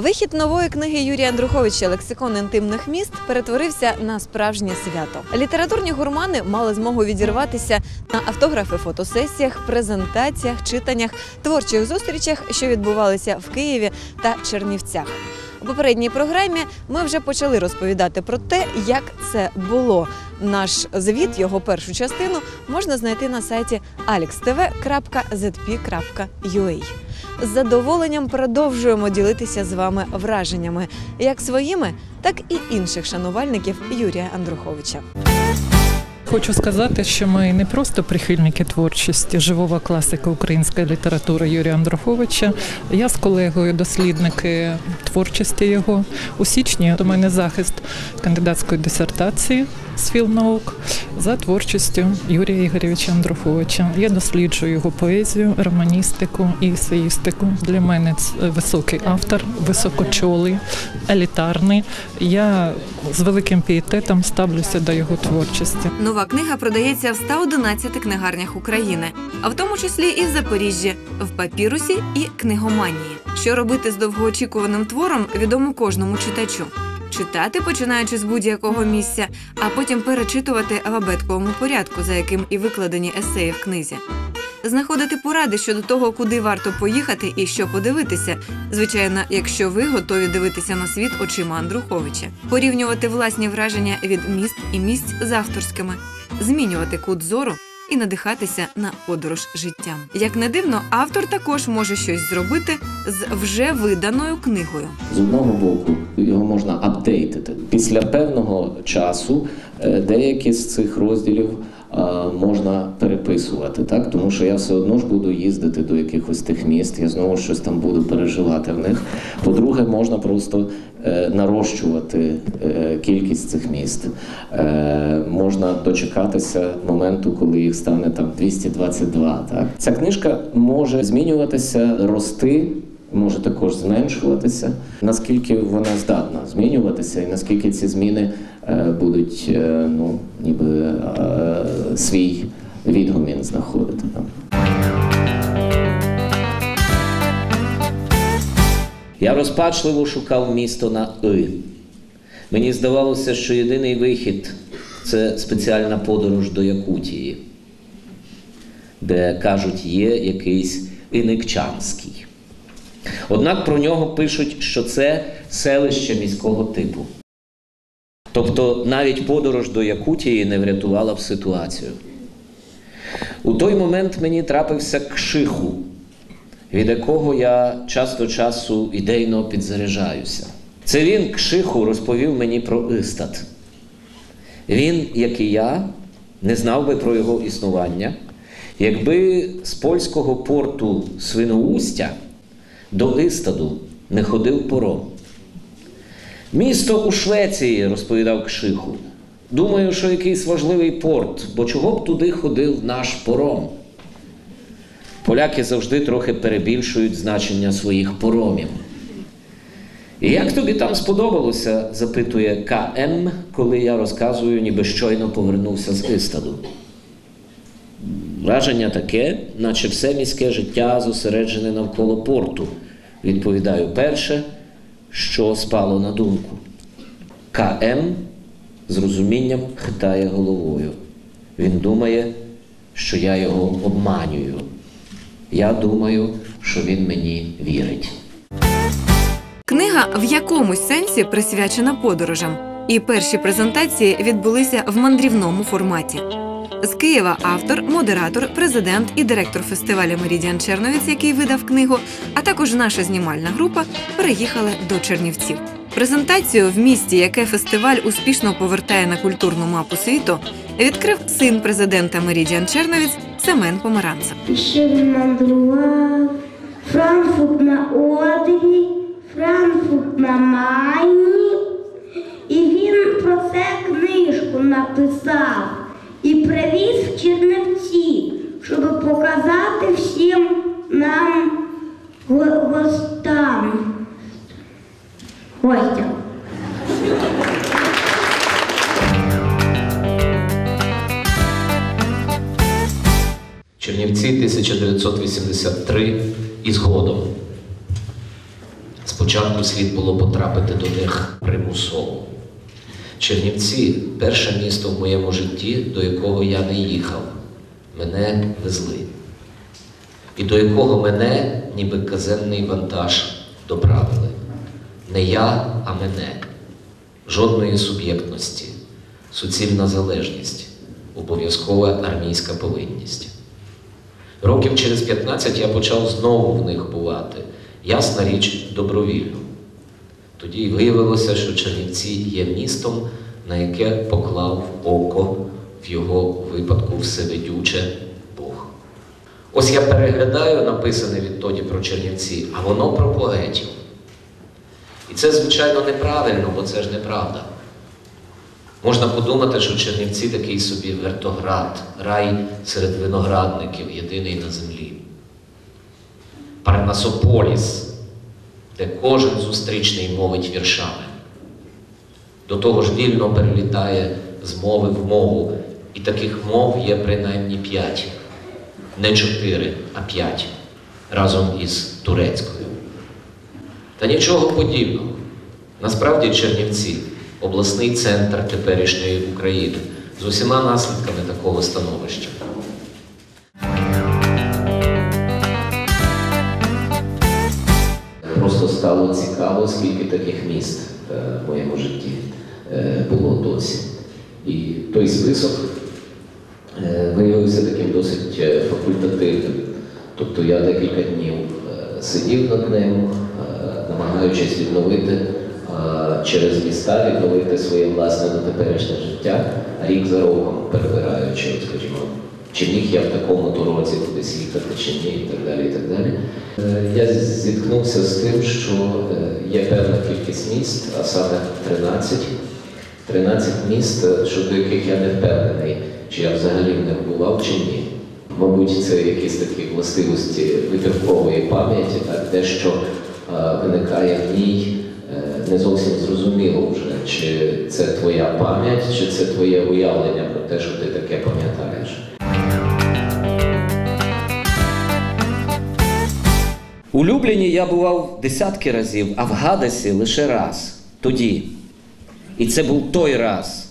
Вихід нової книги Юрія Андруховича Лексикон інтимних міст перетворився на справжнє свято. Літературні гурмани мали змогу відірватися на автографи, фотосесіях, презентаціях, читаннях, творчих зустрічах, що відбувалися в Києві та Чернівцях. У попередній програмі ми вже почали розповідати про те, як це було. Наш звіт, його першу частину, можна знайти на сайті alextv.zp.ua. З задоволенням продовжуємо ділитися з вами враженнями як своїми, так і інших шанувальників Юрія Андруховича. Хочу сказати, що ми не просто прихильники творчості, живого класика української літератури Юрія Андруховича. Я з колегою дослідники творчості його. У січні до мене захист кандидатської дисертації з філнаук за творчістю Юрія Ігоревича Андруховича. Я досліджую його поезію, романістику і есеїстику. Для мене це високий автор, високочолий, елітарний. Я з великим пієтетом ставлюся до його творчості. Нова книга продається в 111 книгарнях України, а в тому числі і в Запоріжжі, в папірусі і книгоманії. Що робити з довгоочікуваним твором, відомо кожному читачу. Читати, починаючи з будь-якого місця, а потім перечитувати в абетковому порядку, за яким і викладені есеї в книзі. Знаходити поради щодо того, куди варто поїхати і що подивитися. Звичайно, якщо ви готові дивитися на світ очима Андруховича, порівнювати власні враження від міст і місць з авторськими, змінювати кут зору і надихатися на подорож життям. Як не дивно, автор також може щось зробити з вже виданою книгою. З одного боку його можна апдейтити. Після певного часу е, деякі з цих розділів можна переписувати, так? тому що я все одно ж буду їздити до якихось тих міст, я знову щось там буду переживати в них. По-друге, можна просто е, нарощувати е, кількість цих міст. Е, Можна дочекатися моменту, коли їх стане там 222. Так? Ця книжка може змінюватися, рости може також зменшуватися. Наскільки вона здатна змінюватися, і наскільки ці зміни е, будуть е, ну, ніби е, свій відгомін знаходити. Я розпачливо шукав місто на И. Мені здавалося, що єдиний вихід це спеціальна подорож до Якутії, де кажуть, є якийсь Іникчанський. Однак про нього пишуть, що це селище міського типу. Тобто навіть подорож до Якутії не врятувала б ситуацію. У той момент мені трапився кшиху, від якого я час до часу ідейно підзаряджаюся. Це він, Кшиху, розповів мені про Істат. Він, як і я, не знав би про його існування, якби з польського порту Свиноустя до Істаду не ходив пором. Місто у Швеції, розповідав Кшиху. Думаю, що якийсь важливий порт, бо чого б туди ходив наш пором? Поляки завжди трохи перебільшують значення своїх поромів. І як тобі там сподобалося? запитує КМ, коли я розказую, ніби щойно повернувся з Істаду. Враження таке, наче все міське життя зосереджене навколо порту. Відповідаю перше, що спало на думку. КМ з розумінням хитає головою. Він думає, що я його обманюю. Я думаю, що він мені вірить. Книга в якомусь сенсі присвячена подорожам, і перші презентації відбулися в мандрівному форматі. З Києва автор, модератор, президент і директор фестивалю Мерідіан Черновіць, який видав книгу, а також наша знімальна група переїхали до Чернівців. Презентацію в місті, яке фестиваль успішно повертає на культурну мапу світу, відкрив син президента Мерідіан Черновіць Семен Помаранцев. Ще він мандрував Франкфурт на Одрі, Франкфурт на Майні. І він про це книжку написав і привіз в Чернівці, щоб показати всім нам го- гостям. Гостям. Чернівці 1983 і згодом. Спочатку слід було потрапити до них примусово. Чернівці перше місто в моєму житті, до якого я не їхав. Мене везли. І до якого мене, ніби казенний вантаж, доправили. Не я, а мене. Жодної суб'єктності, суцільна залежність, обов'язкова армійська повинність. Років через 15 я почав знову в них бувати, ясна річ, добровільно. Тоді виявилося, що Чернівці є містом, на яке поклав око в його випадку всевидюче Бог. Ось я переглядаю написане відтоді про Чернівці, а воно про поетів. І це, звичайно, неправильно, бо це ж неправда. Можна подумати, що Чернівці такий собі вертоград, рай серед виноградників, єдиний на землі. Парнасополіс, де кожен зустрічний мовить віршами. До того ж вільно перелітає з мови в мову, і таких мов є принаймні п'ять. Не чотири, а п'ять разом із турецькою. Та нічого подібного. Насправді Чернівці обласний центр теперішньої України з усіма наслідками такого становища. Стало цікаво, скільки таких міст е, в моєму житті е, було досі. І той список е, виявився таким досить факультативним. Тобто я декілька днів сидів над ним, намагаючись відновити через міста, відновити своє власне дотеперішнє життя, рік за роком перебираючи, скажімо, чи міг я в такому то році кудись їхати, чи ні, і так далі. і так далі. Е, Я зіткнувся з тим, що е, є певна кількість міст, а саме 13, 13 міст, е, щодо яких я не впевнений, чи я взагалі в них бував, чи ні. Мабуть, це якісь такі властивості вибіркової пам'яті, так, дещо виникає в ній не зовсім зрозуміло вже, чи це твоя пам'ять, чи це твоє уявлення про те, що ти таке пам'ятаєш. У Любліні я бував десятки разів, а в Гадесі лише раз тоді. І це був той раз,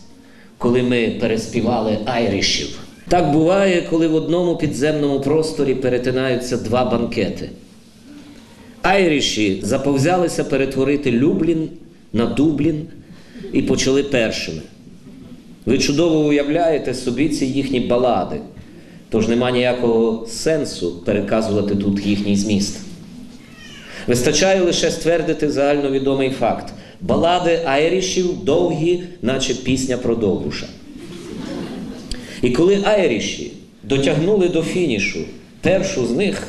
коли ми переспівали айрішів. Так буває, коли в одному підземному просторі перетинаються два банкети. Айріші заповзялися перетворити Люблін на Дублін і почали першими. Ви чудово уявляєте собі ці їхні балади, тож нема ніякого сенсу переказувати тут їхній зміст. Вистачає лише ствердити загальновідомий факт: балади айрішів довгі, наче пісня про Довбуша. І коли айріші дотягнули до фінішу першу з них,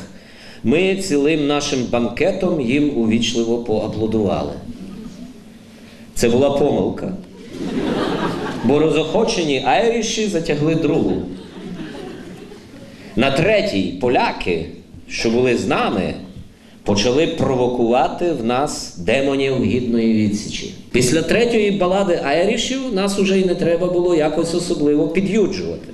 ми цілим нашим банкетом їм увічливо поаплодували. Це була помилка. Бо розохочені айріші затягли другу. На третій поляки, що були з нами, почали провокувати в нас демонів гідної відсічі. Після третьої балади айрішів нас уже й не треба було якось особливо під'юджувати.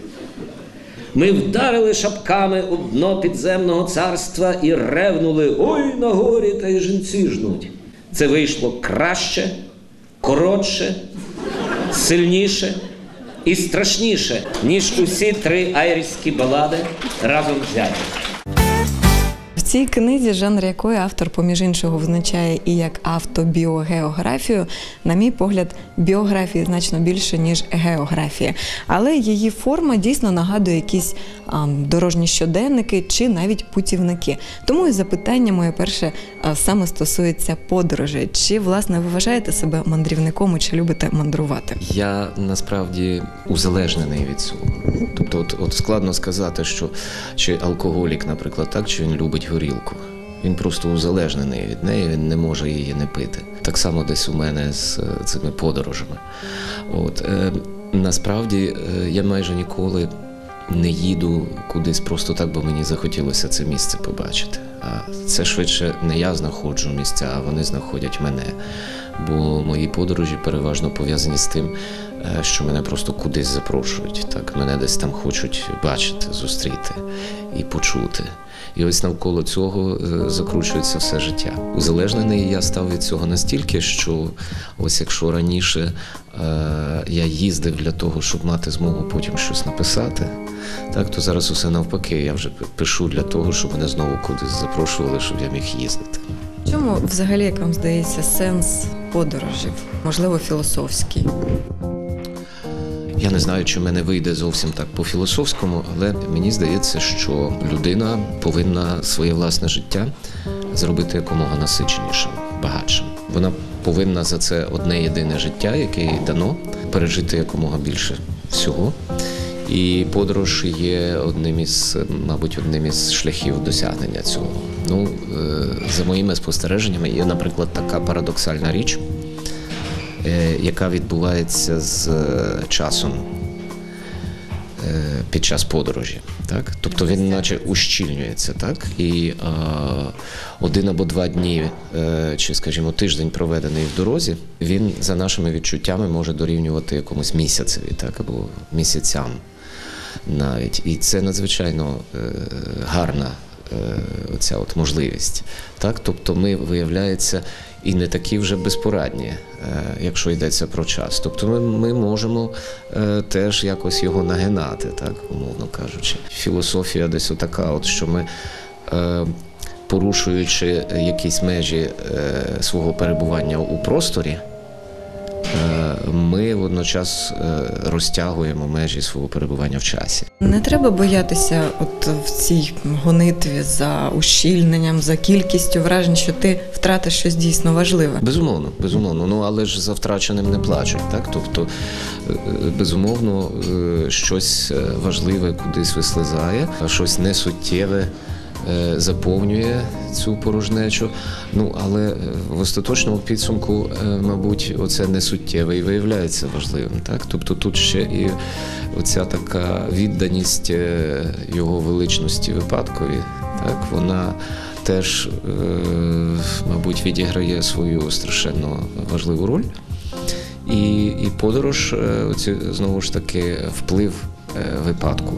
Ми вдарили шапками у дно підземного царства і ревнули Ой на горі та й жінці жнуть. Це вийшло краще, коротше, сильніше і страшніше, ніж усі три айрійські балади разом взяті. Цій книзі, жанр якої автор, поміж іншого, визначає і як автобіогеографію, на мій погляд, біографії значно більше, ніж географії. Але її форма дійсно нагадує якісь ам, дорожні щоденники чи навіть путівники. Тому і запитання моє перше а, саме стосується подорожей. Чи власне ви вважаєте себе мандрівником і чи любите мандрувати? Я насправді узалежнений від цього. Тобто, от, от складно сказати, що чи алкоголік, наприклад, так, чи він любить горілку. Він просто узалежнений від неї, він не може її не пити. Так само десь у мене з е, цими подорожами. От, е, насправді е, я майже ніколи не їду кудись просто так, бо мені захотілося це місце побачити. А це швидше не я знаходжу місця, а вони знаходять мене. бо мої подорожі переважно пов'язані з тим, що мене просто кудись запрошують. Так, мене десь там хочуть бачити, зустріти і почути. І ось навколо цього е, закручується все життя. Узалежнений я став від цього настільки, що ось якщо раніше е, я їздив для того, щоб мати змогу потім щось написати, так то зараз усе навпаки. Я вже пишу для того, щоб мене знову кудись запрошували, щоб я міг їздити. Чому взагалі, як вам здається, сенс подорожів? Можливо, філософський? Я не знаю, чи в мене вийде зовсім так по-філософському, але мені здається, що людина повинна своє власне життя зробити якомога насиченішим, багатшим. Вона повинна за це одне єдине життя, яке їй дано, пережити якомога більше всього. І подорож є одним із, мабуть, одним із шляхів досягнення цього. Ну, е, за моїми спостереженнями, є, наприклад, така парадоксальна річ, яка відбувається з е, часом е, під час подорожі. Так? Тобто він наче ущільнюється, так? І е, один або два дні, е, чи, скажімо, тиждень проведений в дорозі, він за нашими відчуттями може дорівнювати якомусь місяцеві, так, або місяцям навіть. І це надзвичайно е, гарна е, оця от можливість. Так? Тобто ми, виявляється, і не такі вже безпорадні, е, якщо йдеться про час. Тобто ми, ми можемо е, теж якось його нагинати, так, умовно кажучи. Філософія десь отака, от, що ми. Е, Порушуючи якісь межі свого перебування у просторі, ми водночас е, розтягуємо межі свого перебування в часі. Не треба боятися, от в цій гонитві за ущільненням, за кількістю вражень, що ти втратиш щось дійсно важливе. Безумовно, безумовно. Ну але ж за втраченим не плачуть. Так, тобто, е, е, безумовно, е, щось е, важливе кудись вислизає, а щось несуттєве. Е, Заповнює цю порожнечу. Ну але е, в остаточному підсумку, е, мабуть, оце несуттєве і виявляється важливим. Так? Тобто тут ще і оця така відданість його величності випадкові, так, вона теж, мабуть, відіграє свою страшенно важливу роль. І, і подорож, оці, знову ж таки, вплив випадку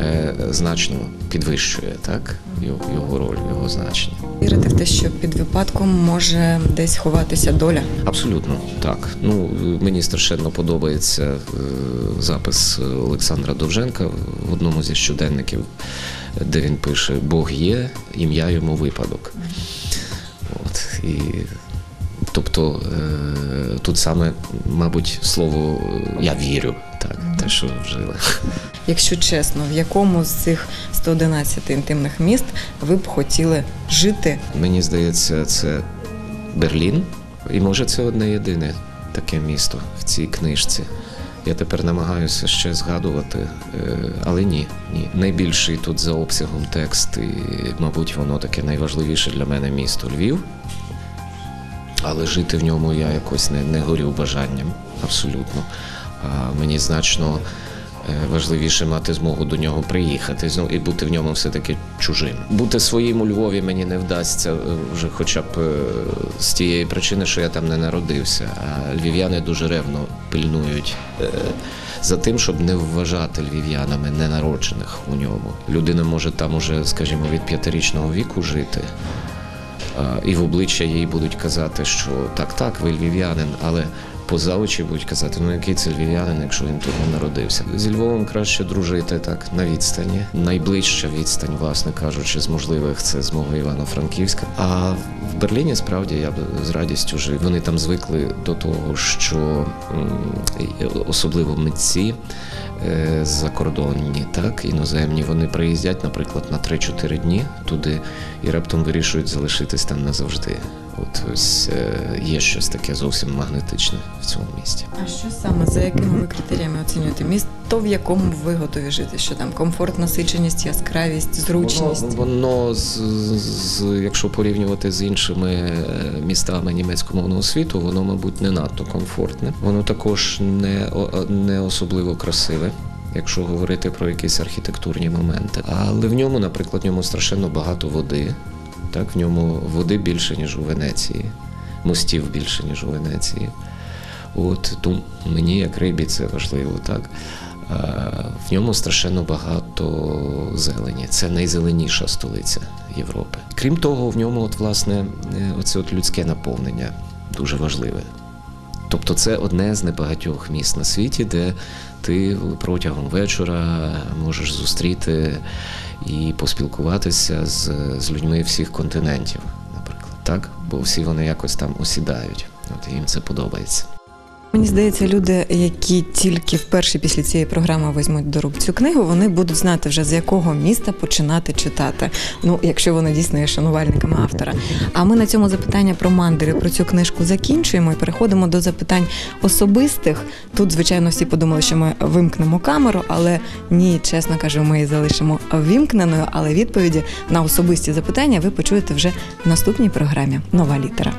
е, значно підвищує так, його, роль, його значення. Вірити в те, що під випадком може десь ховатися доля. Абсолютно так. Ну мені страшенно подобається е, запис Олександра Довженка в одному зі щоденників, де він пише: Бог є, ім'я йому випадок. От і тобто е, тут саме, мабуть, слово е, я вірю, так, те, що вжили. Якщо чесно, в якому з цих 111 інтимних міст ви б хотіли жити? Мені здається, це Берлін, і може це одне єдине таке місто в цій книжці. Я тепер намагаюся ще згадувати, е, але ні, ні. Найбільший тут за обсягом текст, і, мабуть, воно таке найважливіше для мене місто Львів. Але жити в ньому я якось не, не горів бажанням, абсолютно. Мені значно е, важливіше мати змогу до нього приїхати і бути в ньому все-таки чужим. Бути своїм у Львові мені не вдасться е, вже хоча б е, з тієї причини, що я там не народився. А львів'яни дуже ревно пильнують за тим, щоб не вважати львів'янами ненароджених у ньому. Людина може там уже, скажімо, від п'ятирічного віку жити. І в обличчя їй будуть казати, що так, так, ви львів'янин, але поза очі будуть казати, ну який це львів'янин, якщо він не народився. Зі Львовом краще дружити так на відстані. Найближча відстань, власне кажучи, з можливих це з мого Івано-Франківська. А в Берліні справді я б з радістю жив. Вони там звикли до того, що особливо митці е, закордонні, так, іноземні, вони приїздять, наприклад, на 3-4 дні туди і раптом вирішують залишитись там назавжди. От ось е, є щось таке зовсім магнетичне в цьому місті. А що саме за якими ви критеріями оцінюєте місто, в якому ви готові жити? Що там комфорт, насиченість, яскравість, зручність? Воно, воно з, з, якщо порівнювати з іншими е, містами німецькомовного світу, воно, мабуть, не надто комфортне. Воно також не, не особливо красиве. Якщо говорити про якісь архітектурні моменти, але в ньому, наприклад, в ньому страшенно багато води. Так, в ньому води більше, ніж у Венеції. мостів більше, ніж у Венеції. От тому мені, як рибі, це важливо, так. В ньому страшенно багато зелені. Це найзеленіша столиця Європи. Крім того, в ньому, от, власне, е, оце от людське наповнення дуже важливе. Тобто це одне з небагатьох міст на світі, де ти протягом вечора можеш зустріти і поспілкуватися з, з людьми всіх континентів, наприклад, так? Бо всі вони якось там осідають. От їм це подобається. Мені здається, люди, які тільки вперше після цієї програми візьмуть до рук цю книгу, вони будуть знати вже з якого міста починати читати. Ну, якщо вони дійсно є шанувальниками автора. А ми на цьому запитання про мандри, про цю книжку закінчуємо і переходимо до запитань особистих. Тут, звичайно, всі подумали, що ми вимкнемо камеру, але ні, чесно кажу, ми її залишимо вімкненою. Але відповіді на особисті запитання ви почуєте вже в наступній програмі Нова літера.